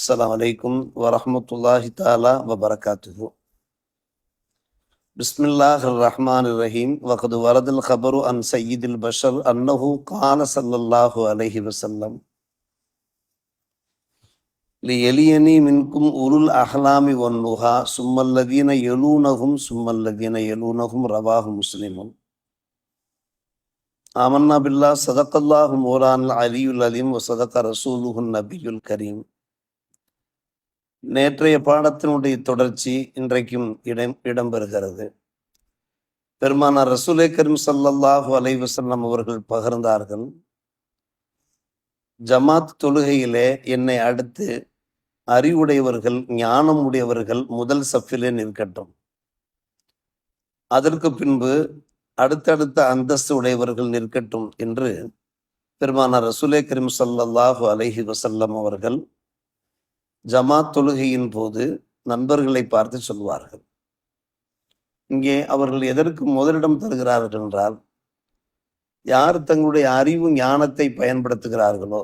السلام عليكم ورحمة الله تعالى وبركاته. بسم الله الرحمن الرحيم. وقد ورد الخبر عن سيد البشر أنه قال صلى الله عليه وسلم ليليني منكم أولو الأحلام والنهى ثم الذين يلونهم ثم الذين يلونهم رواه مسلم. آمنا بالله صدق الله مولانا العلي العليم وصدق رسوله النبي الكريم. நேற்றைய பாடத்தினுடைய தொடர்ச்சி இன்றைக்கும் இடம் இடம்பெறுகிறது. பெருமானார் ரசூலே கரீம் ஸல்லல்லாஹு அலைஹி அவர்கள் பகிர்ந்தார்கள் ஜமாத் தொழுகையிலே என்னை அடுத்து அறிவுடையவர்கள் ஞானம் உடையவர்கள் முதல் சஃபிலே நிற்கட்டும். அதற்கு பின்பு அடுத்தடுத்த அந்தஸ்து உடையவர்கள் நிற்கட்டும் என்று பெருமானார் ரசூலே கரீம் ஸல்லல்லாஹு அலஹி வசல்லம் அவர்கள் ஜமாத் தொழுகையின் போது நண்பர்களை பார்த்து சொல்வார்கள். இங்கே அவர்கள் எதற்கு முதலிடம் தருகிறார்கள் என்றால் யார் தங்களுடைய அறிவு ஞானத்தை பயன்படுத்துகிறார்களோ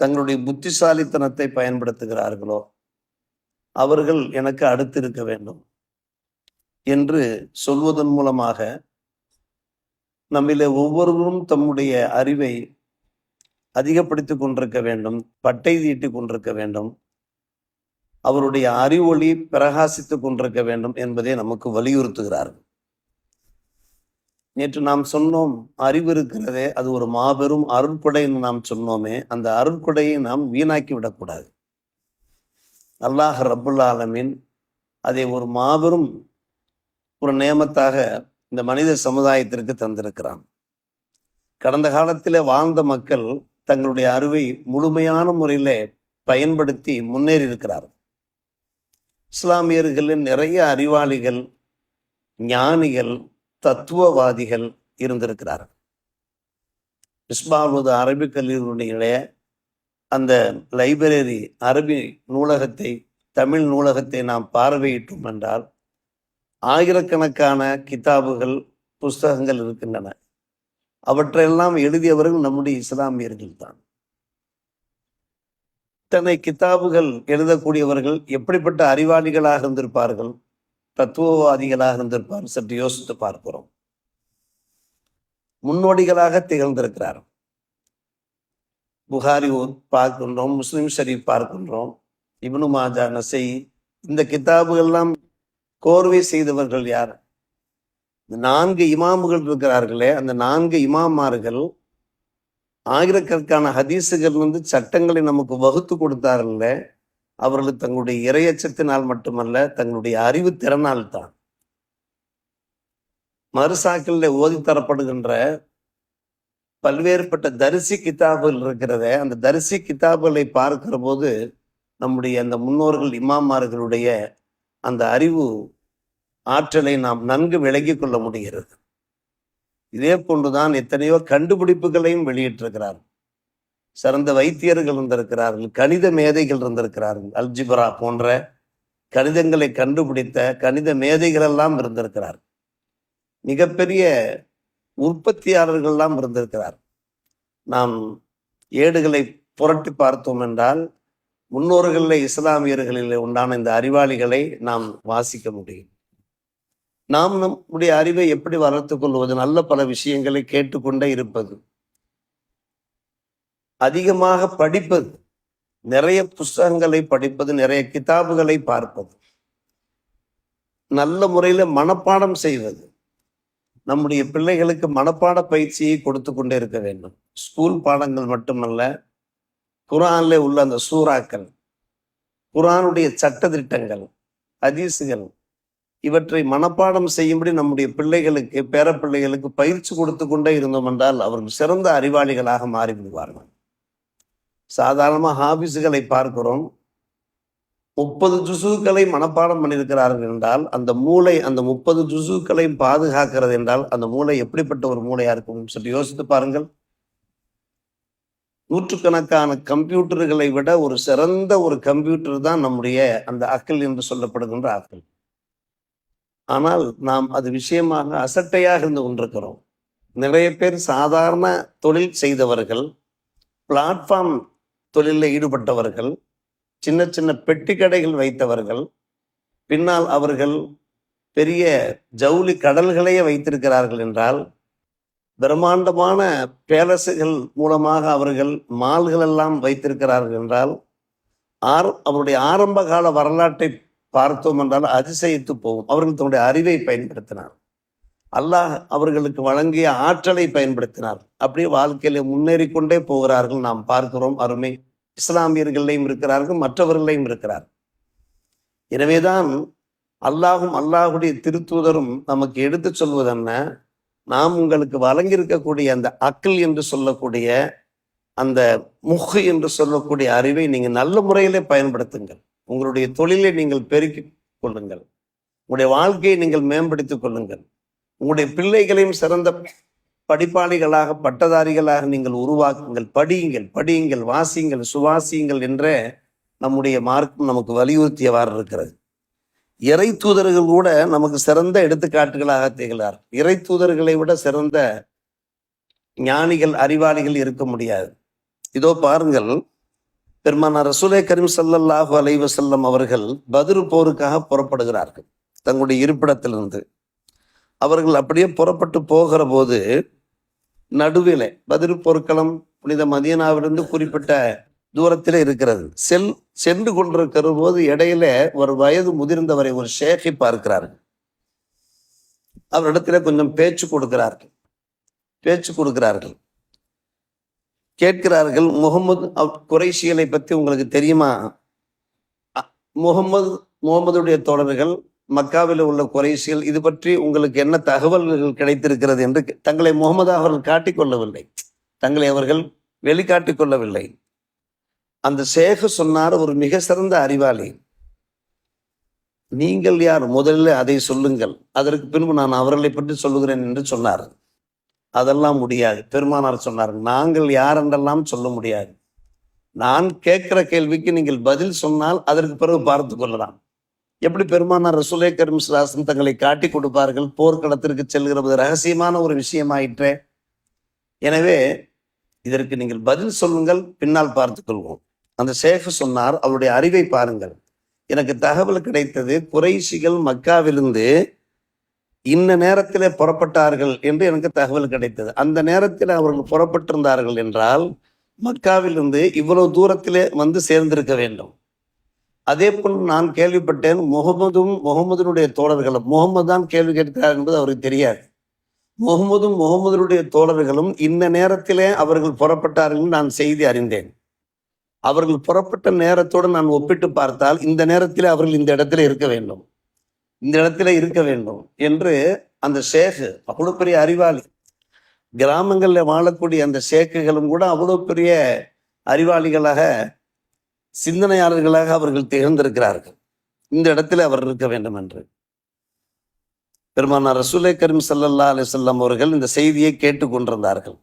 தங்களுடைய புத்திசாலித்தனத்தை பயன்படுத்துகிறார்களோ அவர்கள் எனக்கு அடுத்து இருக்க வேண்டும் என்று சொல்வதன் மூலமாக நம்மிலே ஒவ்வொருவரும் தம்முடைய அறிவை அதிகப்படுத்தி கொண்டிருக்க வேண்டும் பட்டை தீட்டி கொண்டிருக்க வேண்டும் அவருடைய அறிவொளி பிரகாசித்துக் கொண்டிருக்க வேண்டும் என்பதை நமக்கு வலியுறுத்துகிறார்கள் நேற்று நாம் சொன்னோம் அறிவு இருக்கிறதே அது ஒரு மாபெரும் அருட்கொடைன்னு நாம் சொன்னோமே அந்த அருட்கொடையை நாம் வீணாக்கி விடக்கூடாது. அல்லாஹ் ரபுல் ஆலமீன் அதை ஒரு மாபெரும் ஒரு நியமத்தாக இந்த மனித சமுதாயத்திற்கு தந்திருக்கிறான். கடந்த காலத்தில் வாழ்ந்த மக்கள் தங்களுடைய அறிவை முழுமையான முறையில் பயன்படுத்தி முன்னேறி இருக்கிறார் இஸ்லாமியர்களின் நிறைய அறிவாளிகள் ஞானிகள் தத்துவவாதிகள் இருந்திருக்கிறார் இஸ்மாவது அரபிக் கல்லூரியுடைய அந்த லைப்ரரி அரபி நூலகத்தை தமிழ் நூலகத்தை நாம் பார்வையிட்டோம் என்றால் ஆயிரக்கணக்கான கிதாபுகள் புஸ்தகங்கள் இருக்கின்றன. அவற்றையெல்லாம் எழுதியவர்கள் நம்முடைய இஸ்லாமியர்கள் தான் இத்தனை கித்தாபுகள் எழுதக்கூடியவர்கள் எப்படிப்பட்ட அறிவாளிகளாக இருந்திருப்பார்கள்? தத்துவவாதிகளாக இருந்திருப்பார்? சற்று யோசித்து பார்க்கிறோம். முன்னோடிகளாக திகழ்ந்திருக்கிறார். புகாரி பார்க்கின்றோம் முஸ்லிம் ஷரீப் பார்க்கின்றோம் இப்னு மாஜா நசை இந்த கித்தாபுகள்லாம் கோர்வை செய்தவர்கள் யார்? நான்கு இமாமுகள் இருக்கிறார்களே அந்த நான்கு இமாமார்கள் ஆயிரக்கணக்கான ஹதீஸுகள் வந்து சட்டங்களை நமக்கு வகுத்து கொடுத்தார்கள்ல அவர்கள் தங்களுடைய இரையச்சத்தினால் மட்டுமல்ல தங்களுடைய அறிவு திறனால் தான். மறுசாக்களில் ஓதி தரப்படுகின்ற பல்வேறுபட்ட தரிசி கிதாபுகள் இருக்கிறத அந்த தரிசி கிதாபுகளை பார்க்கிற போது நம்முடைய அந்த முன்னோர்கள் இமாமார்களுடைய அந்த அறிவு ஆற்றலை நாம் நன்கு விளங்கிக் கொள்ள முடிகிறது. இதே போன்றுதான் எத்தனையோ கண்டுபிடிப்புகளையும் வெளியிட்டிருக்கிறார். சிறந்த வைத்தியர்கள் இருந்திருக்கிறார்கள் கணித மேதைகள் இருந்திருக்கிறார்கள் அல்ஜிபரா போன்ற கணிதங்களை கண்டுபிடித்த கணித மேதைகள் எல்லாம் இருந்திருக்கிறார். மிகப்பெரிய உற்பத்தியாளர்கள்லாம் இருந்திருக்கிறார். நாம் ஏடுகளை புரட்டி பார்த்தோம் என்றால் முன்னோர்களில் இஸ்லாமியர்களில் உண்டான இந்த அறிவாளிகளை நாம் வாசிக்க முடியும். நாம் நம்முடைய அறிவை எப்படி வளர்த்துக் கொள்வது? நல்ல பல விஷயங்களை கேட்டுக்கொண்டே இருப்பது. அதிகமாக படிப்பது. நிறைய புஸ்தகங்களை படிப்பது நிறைய கிதாபுகளை பார்ப்பது. நல்ல முறையில மனப்பாடம் செய்வது. நம்முடைய பிள்ளைகளுக்கு மனப்பாட பயிற்சியை கொடுத்து கொண்டே இருக்க வேண்டும். ஸ்கூல் பாடங்கள் மட்டுமல்ல குரான்ல உள்ள அந்த சூறாக்கள் குரானுடைய சட்ட திட்டங்கள் ஹதீஸுகள் இவற்றை மனப்பாடம் செய்யும்படி நம்முடைய பிள்ளைகளுக்கு பேர பிள்ளைகளுக்கு பயிற்சி கொடுத்து கொண்டே இருந்தோம் என்றால் அவர்கள் சிறந்த அறிவாளிகளாக மாறிவிடுவார்கள். சாதாரணமாக ஹாபிஸுகளை பார்க்கிறோம். முப்பது ஜுசுக்களை மனப்பாடம் பண்ணியிருக்கிறார்கள் என்றால் அந்த மூளை அந்த முப்பது ஜுசுக்களையும் பாதுகாக்கிறது என்றால் அந்த மூளை எப்படிப்பட்ட ஒரு மூளையா இருக்கும் சற்று யோசித்து பாருங்கள். நூற்றுக்கணக்கான கம்ப்யூட்டர்களை விட ஒரு சிறந்த ஒரு கம்ப்யூட்டர் தான் நம்முடைய அந்த அக்கல் என்று சொல்லப்படுகின்ற அக்கல் ஆனால் நாம் அது விஷயமாக அசட்டையாக இருந்து கொண்டிருக்கிறோம். நிறைய பேர் சாதாரண தொழில் செய்தவர்கள் பிளாட்ஃபார்ம் தொழிலில் ஈடுபட்டவர்கள் சின்ன சின்ன பெட்டி கடைகள் வைத்தவர்கள் பின்னால் அவர்கள் பெரிய ஜவுளி கடல்களையே வைத்திருக்கிறார்கள் என்றால் பிரம்மாண்டமான பேலஸுகள் மூலமாக அவர்கள் மால்கள் எல்லாம் வைத்திருக்கிறார்கள் என்றால் ஆர் அவருடைய ஆரம்ப கால வரலாற்றை பார்த்தோம் என்றால் அதிசயித்து போகும். அவர்கள் தன்னுடைய அறிவை பயன்படுத்தினார். அல்லாஹ் அவர்களுக்கு வழங்கிய ஆற்றலை பயன்படுத்தினார். அப்படியே வாழ்க்கையில முன்னேறி கொண்டே போகிறார்கள் நாம் பார்க்கிறோம். அருமை. இஸ்லாமியர்களையும் இருக்கிறார்கள் மற்றவர்களையும் இருக்கிறார். எனவேதான் அல்லாஹும் அல்லாஹுடைய திருத்தூதரும் நமக்கு எடுத்து சொல்வது என்ன? நாம் உங்களுக்கு வழங்கியிருக்கக்கூடிய அந்த அக்கல் என்று சொல்லக்கூடிய அந்த முகு என்று சொல்லக்கூடிய அறிவை நீங்க நல்ல முறையிலே பயன்படுத்துங்கள். உங்களுடைய தொழிலை நீங்கள் பெருக்கிக் கொள்ளுங்கள். உங்களுடைய வாழ்க்கையை நீங்கள் மேம்படுத்திக் கொள்ளுங்கள். உங்களுடைய பிள்ளைகளையும் சிறந்த படிப்பாளிகளாக பட்டதாரிகளாக நீங்கள் உருவாக்குங்கள். படியுங்கள் படியுங்கள் வாசியுங்கள் சுவாசியுங்கள் என்ற நம்முடைய மார்க்கம் நமக்கு வலியுறுத்தியவாறு இருக்கிறது. இறை தூதர்கள் கூட நமக்கு சிறந்த எடுத்துக்காட்டுகளாக திகழார். இறை தூதர்களை விட சிறந்த ஞானிகள் அறிவாளிகள் இருக்க முடியாது. இதோ பாருங்கள் பெருமான ரசூலே கரீம் ஸல்லல்லாஹு அலைவசல்லம் அவர்கள் பதிரு போருக்காக புறப்படுகிறார்கள் தங்களுடைய இருப்பிடத்திலிருந்து. அவர்கள் அப்படியே புறப்பட்டு போகிற போது நடுவிலே பதிரு போர்க்களம் புனித மதியனாவிலிருந்து குறிப்பிட்ட தூரத்தில் இருக்கிறது. செல் சென்று கொண்டிருக்கிற போது இடையில ஒரு வயது முதிர்ந்தவரை ஒரு ஷேഖை பார்க்கிறார்கள். அவரிடத்துல கொஞ்சம் பேச்சு கொடுக்கிறார்கள். பேச்சு கொடுக்கிறார்கள். கேட்கிறார்கள் முகமது குறைஷிகளை பற்றி உங்களுக்கு தெரியுமா? அ- முகமது முகமதுடைய தோழர்கள் மக்காவில் உள்ள குறைசிகள் இது பற்றி உங்களுக்கு என்ன தகவல்கள் கிடைத்திருக்கிறது என்று தங்களை முகமது அவர்கள் காட்டிக்கொள்ளவில்லை தங்களை அவர்கள் வெளிக்காட்டிக் கொள்ளவில்லை. அந்த சேக சொன்னார் ஒரு மிக சிறந்த அறிவாளி. நீங்கள் யார்? முதலில் அதை சொல்லுங்கள். அதற்கு பின்பு நான் அவர்களை பற்றி சொல்லுகிறேன் என்று சொன்னார். அதெல்லாம் முடியாது. பெருமானார் சொன்னார் நாங்கள் யாரென்றெல்லாம் சொல்ல முடியாது. நான் கேட்கிற கேள்விக்கு நீங்கள் பதில் சொன்னால் அதற்கு பிறகு பார்த்து கொள்ளலாம். எப்படி பெருமானார் ரசூலே கரும் சுல்லாசன் தங்களை காட்டி கொடுப்பார்கள்? போர்க்களத்திற்கு செல்கிறது ரகசியமான ஒரு விஷயமாயிற்றே. எனவே இதற்கு நீங்கள் பதில் சொல்லுங்கள் பின்னால் பார்த்து கொள்வோம். அந்த ஷேஃப் சொன்னார் அவருடைய அறிவை பாருங்கள். எனக்கு தகவல் கிடைத்தது குறைசிகள் மக்காவிலிருந்து இன்ன நேரத்திலே புறப்பட்டார்கள் என்று எனக்கு தகவல் கிடைத்தது. அந்த நேரத்தில் அவர்கள் புறப்பட்டிருந்தார்கள் என்றால் மக்காவிலிருந்து இவ்வளவு தூரத்திலே வந்து சேர்ந்திருக்க வேண்டும். அதே போல் நான் கேள்விப்பட்டேன் முகமதும் முகமதுனுடைய தோழர்களும் முகமது தான் கேள்வி கேட்கிறார் என்பது அவருக்கு தெரியாது. முகமதும் முகமதுடைய தோழர்களும் இந்த நேரத்திலே அவர்கள் புறப்பட்டார்கள் நான் செய்தி அறிந்தேன். அவர்கள் புறப்பட்ட நேரத்தோடு நான் ஒப்பிட்டு பார்த்தால் இந்த நேரத்தில் அவர்கள் இந்த இடத்துல இருக்க வேண்டும். இந்த இடத்துல இருக்க வேண்டும் என்று அந்த ஷேகு அவ்வளவு பெரிய அறிவாளி. கிராமங்களில் வாழக்கூடிய அந்த ஷேக்குகளும் கூட அவ்வளவு பெரிய அறிவாளிகளாக சிந்தனையாளர்களாக அவர்கள் திகழ்ந்திருக்கிறார்கள். இந்த இடத்துல அவர் இருக்க வேண்டும் என்று. பெருமானார் ரசூலை கரீம் சல்லல்லா அலிசல்லாம் அவர்கள் இந்த செய்தியை கேட்டுக்கொண்டிருந்தார்கள்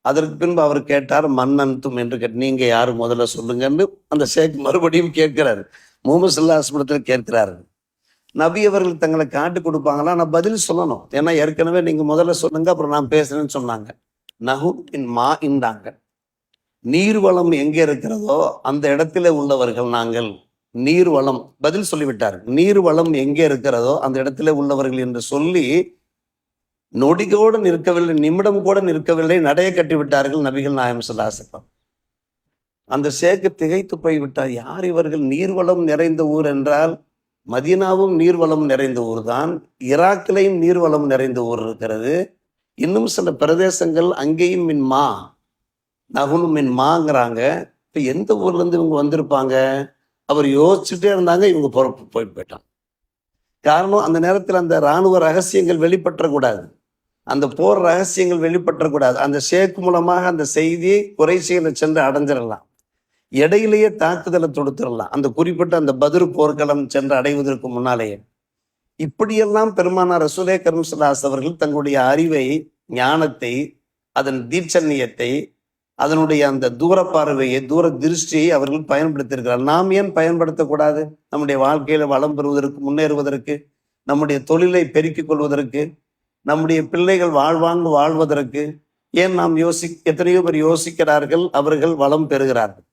அதற்கு பின்பு அவர் கேட்டார் மன்னன்தும் என்று கேட்டு நீங்க யாரு? முதல்ல சொல்லுங்கன்னு. அந்த ஷேக் மறுபடியும் கேட்கிறாரு. முகமது சல்லா அஸ்மடத்தில் கேட்கிறார்கள். நபி அவர்கள் தங்களை காட்டு கொடுப்பாங்களா? நான் பதில் சொல்லணும். ஏன்னா ஏற்கனவே நீங்க முதல்ல சொல்லுங்க அப்புறம் நான் பேசுறேன்னு சொன்னாங்க. நகு இன் மா இந்தாங்க நீர்வளம் எங்கே இருக்கிறதோ அந்த இடத்துல உள்ளவர்கள் நாங்கள் நீர்வளம் பதில் சொல்லிவிட்டார் நீர்வளம் எங்கே இருக்கிறதோ அந்த இடத்துல உள்ளவர்கள் என்று சொல்லி நொடிகோடு நிற்கவில்லை நிமிடம் கூட நிற்கவில்லை நடைய கட்டி விட்டார்கள் நபிகள் நாயம் சுல்லாசப்பம் அந்த சேக்கு திகைத்து போய்விட்டார். யார் இவர்கள்? நீர்வளம் நிறைந்த ஊர் என்றால் மதீனாவும் நீர்வளம் நிறைந்த ஊர் தான் ஈராக்கிலையும் நீர்வளம் நிறைந்த ஊர் இருக்கிறது. இன்னும் சில பிரதேசங்கள் அங்கேயும் மின் மா நகுனு மின் மாங்கிறாங்க. இப்போ எந்த ஊர்லேருந்து இவங்க வந்திருப்பாங்க? அவர் யோசிச்சுட்டே இருந்தாங்க இவங்க புறப்பு போயிட்டு போயிட்டாங்க. காரணம் அந்த நேரத்தில் அந்த இராணுவ ரகசியங்கள் வெளிப்பற்றக்கூடாது அந்த போர் ரகசியங்கள் வெளிப்பற்றக்கூடாது அந்த ஷேக் மூலமாக அந்த செய்தி குறைசிகளை சென்று அடைஞ்சிடலாம். இடையிலேயே தாக்குதலை தொடுத்துடலாம். அந்த குறிப்பிட்ட அந்த பதில் போர்க்களம் சென்று அடைவதற்கு முன்னாலேயே. இப்படியெல்லாம் பெருமானார் ரசூலே கரும்சலாஸ் அவர்கள் தங்களுடைய அறிவை ஞானத்தை அதன் தீட்சண்யத்தை அதனுடைய அந்த தூர பார்வையை தூர திருஷ்டியை அவர்கள் பயன்படுத்தியிருக்கிறார் நாம் ஏன் பயன்படுத்தக்கூடாது நம்முடைய வாழ்க்கையில வளம் பெறுவதற்கு முன்னேறுவதற்கு நம்முடைய தொழிலை பெருக்கிக் கொள்வதற்கு நம்முடைய பிள்ளைகள் வாழ்வாங்கு வாழ்வதற்கு ஏன் நாம் யோசி எத்தனையோ பேர் யோசிக்கிறார்கள் அவர்கள் வளம் பெறுகிறார்கள்.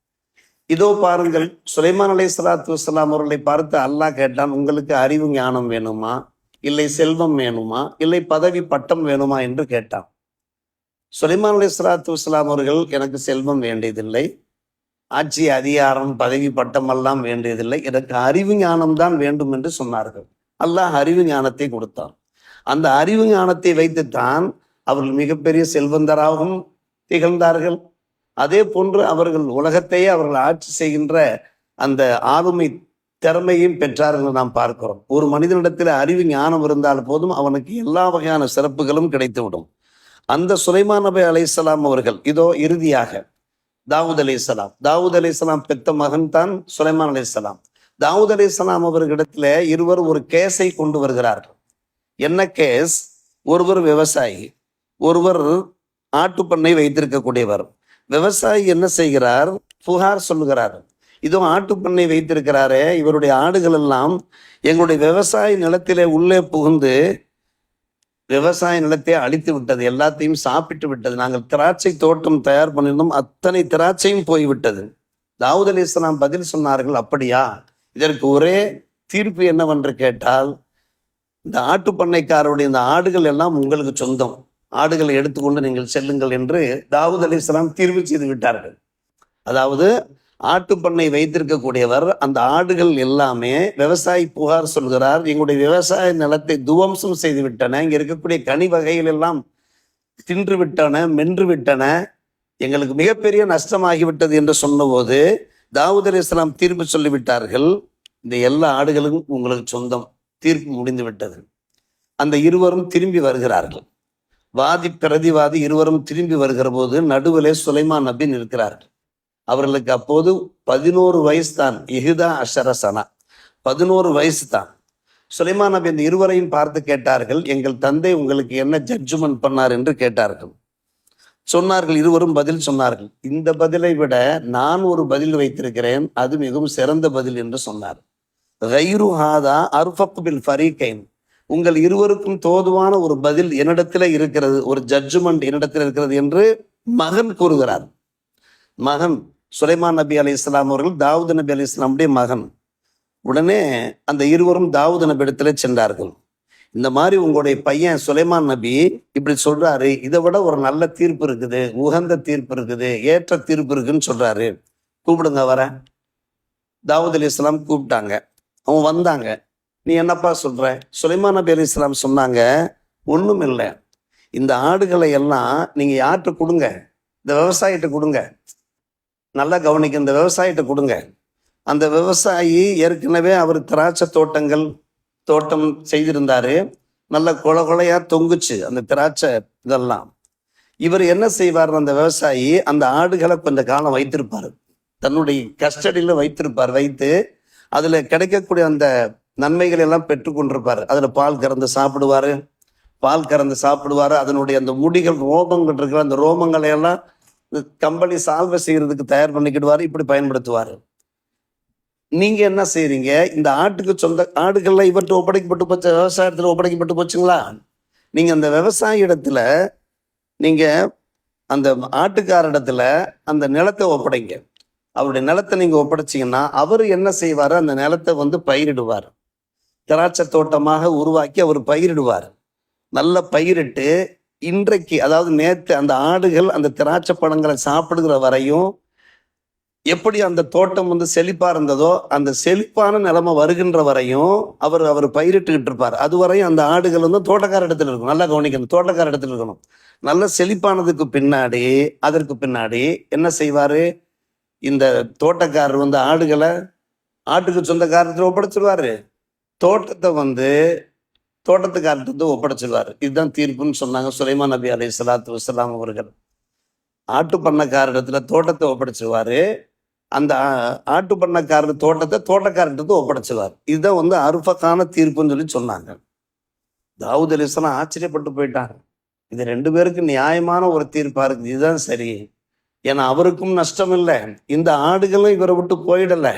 இதோ பாருங்கள் சுலைமான் அலை சலாத்து வலாம் அவர்களை பார்த்து அல்லாஹ் கேட்டான் உங்களுக்கு அறிவு ஞானம் வேணுமா? இல்லை செல்வம் வேணுமா? இல்லை பதவி பட்டம் வேணுமா? என்று கேட்டான். சுலைமான் அலை சலாத்து வலாம் அவர்கள் எனக்கு செல்வம் வேண்டியதில்லை. ஆட்சி அதிகாரம் பதவி பட்டம் எல்லாம் வேண்டியதில்லை. எனக்கு அறிவு ஞானம் தான் வேண்டும் என்று சொன்னார்கள். அல்லாஹ் அறிவு ஞானத்தை கொடுத்தான். அந்த அறிவு ஞானத்தை வைத்துத்தான் அவர்கள் மிகப்பெரிய செல்வந்தராகவும் திகழ்ந்தார்கள். அதே போன்று அவர்கள் உலகத்தையே அவர்கள் ஆட்சி செய்கின்ற அந்த ஆளுமை திறமையும் பெற்றார்கள் நாம் பார்க்கிறோம். ஒரு மனிதனிடத்தில் அறிவு ஞானம் இருந்தால் போதும் அவனுக்கு எல்லா வகையான சிறப்புகளும் கிடைத்துவிடும். அந்த சுலைமான் நபி அலைசலாம் அவர்கள் இதோ இறுதியாக தாவூத் அலிசலாம் தாவூத் அலிசலாம் பெத்த மகன் தான் சுலைமான் அலைஹிஸ்ஸலாம் தாவூத் அலைஹிஸ்ஸலாம் அவர்களிடத்துல இருவர் ஒரு கேஸை கொண்டு வருகிறார்கள். என்ன கேஸ்? ஒருவர் விவசாயி ஒருவர் ஆட்டுப்பண்ணை வைத்திருக்கக்கூடியவர். விவசாயி என்ன செய்கிறார்? புகார் சொல்லுகிறார். இதோ ஆட்டுப்பண்ணை வைத்திருக்கிறாரே இவருடைய ஆடுகள் எல்லாம் எங்களுடைய விவசாய நிலத்திலே உள்ளே புகுந்து விவசாய நிலத்தை அழித்து விட்டது. எல்லாத்தையும் சாப்பிட்டு விட்டது. நாங்கள் திராட்சை தோட்டம் தயார் பண்ணியிருந்தோம். அத்தனை திராட்சையும் போய்விட்டது. தாவூத் அலி இஸ்லாம் பதில் சொன்னார்கள் அப்படியா? இதற்கு ஒரே தீர்ப்பு என்னவென்று கேட்டால் இந்த ஆட்டு பண்ணைக்காரருடைய இந்த ஆடுகள் எல்லாம் உங்களுக்கு சொந்தம். ஆடுகளை எடுத்துக்கொண்டு நீங்கள் செல்லுங்கள் என்று தாவூத் அலி இஸ்லாம் தீர்வு செய்து விட்டார்கள். அதாவது ஆட்டு பண்ணை வைத்திருக்கக்கூடியவர் அந்த ஆடுகள் எல்லாமே விவசாயி புகார் சொல்கிறார் எங்களுடைய விவசாய நிலத்தை துவம்சம் செய்து விட்டன இங்கே இருக்கக்கூடிய கனி வகைகள் எல்லாம் தின்று விட்டன மென்று விட்டன எங்களுக்கு மிகப்பெரிய நஷ்டமாகிவிட்டது என்று சொன்னபோது தாவூத் அலி இஸ்லாம் தீர்ப்பு சொல்லிவிட்டார்கள் இந்த எல்லா ஆடுகளும் உங்களுக்கு சொந்தம் தீர்ப்பு முடிந்து விட்டது அந்த இருவரும் திரும்பி வருகிறார்கள். வாதி பிரதிவாதி இருவரும் திரும்பி வருகிற போது நடுவிலே சுலைமான் நபி நிற்கிறார்கள் அவர்களுக்கு அப்போது பதினோரு வயசு தான் இஹுதா அஷரசனா பதினோரு வயசு தான் சுலைமான் நபி இந்த இருவரையும் பார்த்து கேட்டார்கள் எங்கள் தந்தை உங்களுக்கு என்ன ஜட்ஜ்மெண்ட் பண்ணார்? என்று கேட்டார்கள். சொன்னார்கள் இருவரும் பதில் சொன்னார்கள். இந்த பதிலை விட நான் ஒரு பதில் வைத்திருக்கிறேன் அது மிகவும் சிறந்த பதில் என்று சொன்னார். கைரு ஹாதா அர்ஃபக் பில் ஃபரீகைன். உங்கள் இருவருக்கும் தோதுவான ஒரு பதில் என்னிடத்துல இருக்கிறது ஒரு ஜட்ஜ்மெண்ட் என்னிடத்தில் இருக்கிறது என்று மகன் கூறுகிறார். மகன் சுலைமான் நபி அலி இஸ்லாம் அவர்கள் தாவூத் நபி அலி இஸ்லாமுடைய மகன். உடனே அந்த இருவரும் தாவூத் நபி இடத்துல சென்றார்கள். இந்த மாதிரி உங்களுடைய பையன் சுலைமான் நபி இப்படி சொல்றாரு இதை விட ஒரு நல்ல தீர்ப்பு இருக்குது உகந்த தீர்ப்பு இருக்குது ஏற்ற தீர்ப்பு இருக்குன்னு சொல்றாரு. கூப்பிடுங்க வர தாவூத் அலி இஸ்லாம் கூப்பிட்டாங்க. அவங்க வந்தாங்க. நீ என்னப்பா சொல்ற? சுலைமான் நபி அலி இஸ்லாம் சொன்னாங்க ஒன்றும் இல்லை இந்த ஆடுகளை எல்லாம் நீங்க யார்கிட்ட கொடுங்க? இந்த விவசாயிட்ட கொடுங்க. நல்லா கவனிக்க இந்த விவசாயிட்ட கொடுங்க. அந்த விவசாயி ஏற்கனவே அவர் திராட்சை தோட்டங்கள் தோட்டம் செய்திருந்தாரு. நல்ல கொல கொலையாக தொங்குச்சு அந்த திராட்சை இதெல்லாம். இவர் என்ன செய்வார் அந்த விவசாயி அந்த ஆடுகளை கொஞ்ச காலம் வைத்திருப்பார். தன்னுடைய கஸ்டடியில் வைத்திருப்பார் வைத்து அதுல கிடைக்கக்கூடிய அந்த நன்மைகள் எல்லாம் பெற்றுக்கொண்டிருப்பார் அதில் பால் கறந்து சாப்பிடுவாரு. பால் கறந்து சாப்பிடுவாரு. அதனுடைய அந்த முடிகள் ரோமங்கள் இருக்கிற அந்த ரோமங்களை எல்லாம் இந்த கம்பளி சால்வை செய்யறதுக்கு தயார் பண்ணிக்கிடுவார் இப்படி பயன்படுத்துவார். நீங்கள் என்ன செய்கிறீங்க இந்த ஆட்டுக்கு சொந்த ஆடுகள்லாம் இவர்கிட்ட ஒப்படைக்கப்பட்டு போச்சு விவசாயத்தில் ஒப்படைக்கப்பட்டு போச்சுங்களா? நீங்கள் அந்த விவசாய இடத்துல நீங்கள் அந்த ஆட்டுக்கார இடத்துல அந்த நிலத்தை ஒப்படைங்க. அவருடைய நிலத்தை நீங்கள் ஒப்படைச்சிங்கன்னா அவர் என்ன செய்வார்? அந்த நிலத்தை வந்து பயிரிடுவார். திராட்சை தோட்டமாக உருவாக்கி அவர் பயிரிடுவார். நல்ல பயிரிட்டு இன்றைக்கு அதாவது நேற்று அந்த ஆடுகள் அந்த திராட்சை பழங்களை சாப்பிடுகிற வரையும் எப்படி அந்த தோட்டம் வந்து செழிப்பாக இருந்ததோ அந்த செழிப்பான நிலைமை வருகின்ற வரையும் அவர் அவர் பயிரிட்டுக்கிட்டு இருப்பார். அது வரையும் அந்த ஆடுகள் வந்து தோட்டக்கார இடத்துல இருக்கும் நல்லா கவனிக்கணும். தோட்டக்கார இடத்துல இருக்கணும். நல்ல செழிப்பானதுக்கு பின்னாடி அதற்கு பின்னாடி என்ன செய்வார்? இந்த தோட்டக்காரர் வந்து ஆடுகளை ஆட்டுக்கு சொந்தக்காரத்தில் ஒப்படைச்சிருவாரு. தோட்டத்தை வந்து தோட்டத்துக்காரர்கிட்ட வந்து ஒப்படைச்சிருவாரு. இதுதான் தீர்ப்புன்னு சொன்னாங்க சுலைமான் நபி அலை சலாத்து வசலாம் அவர்கள். ஆட்டு பண்ணக்காரிடத்துல தோட்டத்தை ஒப்படைச்சிருவாரு. அந்த ஆட்டு பண்ணக்காரர் தோட்டத்தை தோட்டக்காரர்கிட்ட ஒப்படைச்சிருவார். இதுதான் வந்து அருஃபக்கான தீர்ப்புன்னு சொல்லி சொன்னாங்க. தாவூத் அலிஸ்லாம் ஆச்சரியப்பட்டு போயிட்டாங்க. இது ரெண்டு பேருக்கு நியாயமான ஒரு தீர்ப்பாக இருக்குது. இதுதான் சரி. ஏன்னா அவருக்கும் நஷ்டம் இல்லை இந்த ஆடுகளும் இவரை விட்டு போயிடலை.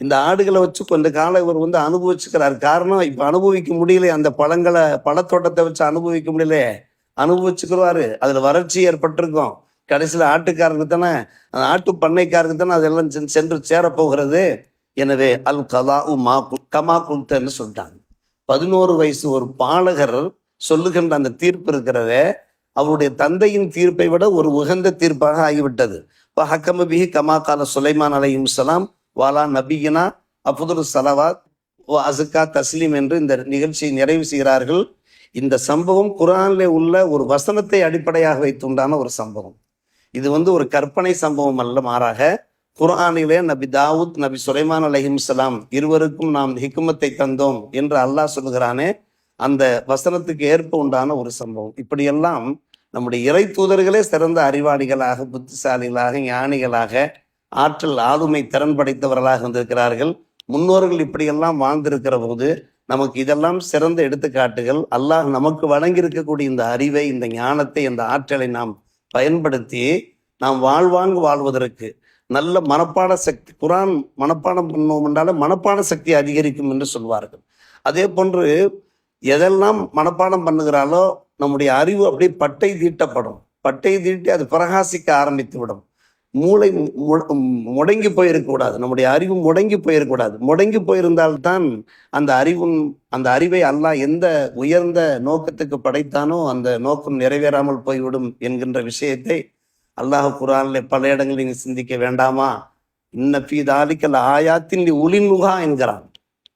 இந்த ஆடுகளை வச்சு கொஞ்ச காலம் இவர் வந்து அனுபவிச்சுக்கிறார். காரணம் இப்ப அனுபவிக்க முடியல அந்த பழங்களை பழத்தோட்டத்தை வச்சு அனுபவிக்க முடியல அனுபவிச்சுக்கிறாரு. அதுல வறட்சி ஏற்பட்டிருக்கும். கடைசியில் ஆட்டுக்காரருக்கு தானே அந்த ஆட்டு பண்ணைக்காரருக்கு தானே அதெல்லாம் சென்று சேரப்போகிறது. எனவே அல் கதா உ மா கமா குல்தன்னு சொல்லிட்டாங்க பதினோரு வயசு ஒரு பாலகர் சொல்லுகின்ற அந்த தீர்ப்பு இருக்கிறதே அவருடைய தந்தையின் தீர்ப்பை விட ஒரு உகந்த தீர்ப்பாக ஆகிவிட்டது. இப்போ ஹக்கமபிஹி கமா கால சுலைமான் அலையும் சலாம் வாலா நபியினா அப்துல் சலவாத் அசுக்கா அசுகா தஸ்லீம் என்று இந்த நிகழ்ச்சியை நிறைவு செய்கிறார்கள். இந்த சம்பவம் குரானிலே உள்ள ஒரு வசனத்தை அடிப்படையாக வைத்துண்டான ஒரு சம்பவம். இது வந்து ஒரு கற்பனை சம்பவம் அல்ல மாறாக குர்ஆனிலே நபி தாவூத் நபி சுலைமான் அலைஹிம்சலாம் இருவருக்கும் நாம் ஹிக்குமத்தை தந்தோம் என்று அல்லாஹ் சொல்கிறானே அந்த வசனத்துக்கு ஏற்ப உண்டான ஒரு சம்பவம். இப்படியெல்லாம் நம்முடைய இறை தூதர்களே சிறந்த அறிவாளிகளாக புத்திசாலிகளாக ஞானிகளாக ஆற்றல் ஆளுமை திறன் படைத்தவர்களாக இருந்திருக்கிறார்கள் முன்னோர்கள் இப்படியெல்லாம் வாழ்ந்திருக்கிற போது நமக்கு இதெல்லாம் சிறந்த எடுத்துக்காட்டுகள். அல்லாஹ் நமக்கு வழங்கியிருக்கக்கூடிய இந்த அறிவை இந்த ஞானத்தை இந்த ஆற்றலை நாம் பயன்படுத்தி நாம் வாழ்வாங்கு வாழ்வதற்கு நல்ல மனப்பாட சக்தி குரான் மனப்பாடம் பண்ணோம் என்றாலும் மனப்பாட சக்தி அதிகரிக்கும் என்று சொல்வார்கள். அதே போன்று எதெல்லாம் மனப்பாடம் பண்ணுகிறாலோ நம்முடைய அறிவு அப்படியே பட்டை தீட்டப்படும். பட்டை தீட்டி அது பிரகாசிக்க ஆரம்பித்து விடும். மூளை முடங்கி போயிருக்கக்கூடாது நம்முடைய அறிவு முடங்கி போயிடக்கூடாது முடங்கி போயிருந்தால்தான் அந்த அறிவும் அந்த அறிவை அல்லாஹ் எந்த உயர்ந்த நோக்கத்துக்கு படைத்தானோ அந்த நோக்கம் நிறைவேறாமல் போய்விடும் என்கின்ற விஷயத்தை அல்லாஹ் குரானில் பல இடங்களில் நீங்கள் சிந்திக்க வேண்டாமா? இன்ன பி தாலிக்கல் ஆயாத்தின் உளிமுகா என்கிறான்.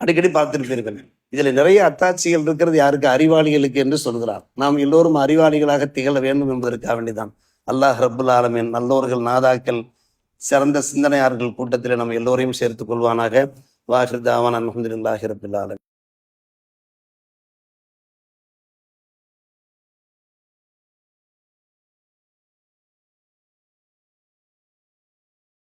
அடிக்கடி பார்த்திருப்பீர்கள். இதுல நிறைய அத்தாட்சிகள் இருக்கிறது யாருக்கு? அறிவாளிகளுக்கு என்று சொல்கிறார். நாம் எல்லோரும் அறிவாளிகளாக திகழ வேண்டும் என்பதற்காக வேண்டிதான். அல்லாஹ் ரபுல் ஆலமின் நல்லோர்கள் நாதாக்கள் சிறந்த சிந்தனையாளர்கள் கூட்டத்தில் நம்ம எல்லோரையும் சேர்த்துக் கொள்வானாக. வாஹிர் தாவான் அலமதுல்லாஹி ரபுல் ஆலமின்.